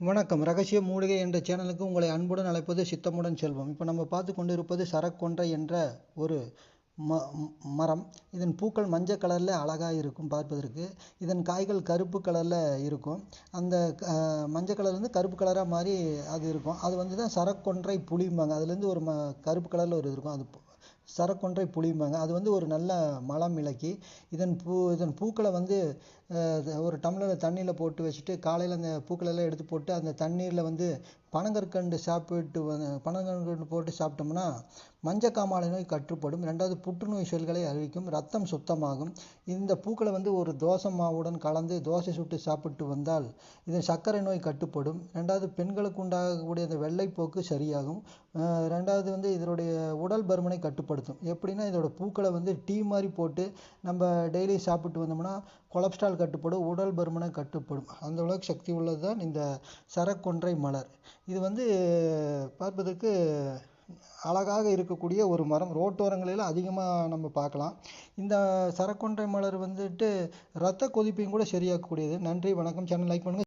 வணக்கம். ரகசிய மூலிகை என்ற சேனலுக்கு உங்களை அன்புடன் அழைப்பது சித்தமுடன் செல்வம். இப்போ நம்ம பார்த்து கொண்டிருப்பது சரக்கொன்றை என்ற ஒரு ம மரம். இதன் பூக்கள் மஞ்சள் கலரில் அழகாக இருக்கும் பார்ப்பதற்கு. இதன் காய்கள் கருப்பு கலரில் இருக்கும். அந்த மஞ்சள் கலர்லேருந்து கருப்பு கலராக மாதிரி அது இருக்கும். அது வந்து தான் சரக்கொன்றை புளிம்பாங்க. அதுலேருந்து ஒரு ம கருப்பு கலரில் ஒரு இது இருக்கும். அது சரக்கொன்றை புளிம்பாங்க அது வந்து ஒரு நல்ல மலம் இலக்கி இதன் பூ இதன் பூக்களை வந்து ஒரு டம்ளர் தண்ணியில் போட்டு வச்சுட்டு காலையில் அந்த பூக்களெல்லாம் எடுத்து போட்டு அந்த தண்ணீரில் வந்து பனங்கற்கண்டு சாப்பிட்டு பனங்கற்கண்டு போட்டு சாப்பிட்டோம்னா மஞ்சக்காமாலை நோய் கட்டுப்படும். ரெண்டாவது புற்றுநோய் செல்களை அழிக்கும். ரத்தம் சுத்தமாகும். இந்த பூக்களை வந்து ஒரு தோசை மாவுடன் கலந்து தோசை சுட்டு சாப்பிட்டு வந்தால் இது சர்க்கரை நோய் கட்டுப்படும். ரெண்டாவது பெண்களுக்கு உண்டாகக்கூடிய அந்த வெள்ளைப்போக்கு சரியாகும். ரெண்டாவது வந்து இதனுடைய உடல் பருமனை கட்டுப்படுத்தும். எப்படின்னா இதோட பூக்களை வந்து டீ மாதிரி போட்டு நம்ம டெய்லி சாப்பிட்டு வந்தோம்னா கொலஸ்ட்ரால் கட்டுப்படும் உடல் பருமனை கட்டுப்படும். அந்த அளவுக்கு சக்தி உள்ளது தான் இந்த சரக்கொன்றை மலர். இது வந்து பார்ப்பதற்கு அழகாக இருக்கக்கூடிய ஒரு மரம். ரோட்டோரங்களில் அதிகமாக நம்ம பார்க்கலாம். இந்த சரக்கொன்றை மலர் வந்துட்டு ரத்த கொதிப்பையும் கூட சரியாக்கக்கூடியது. நன்றி வணக்கம். சேனல் லைக் பண்ணுங்கள்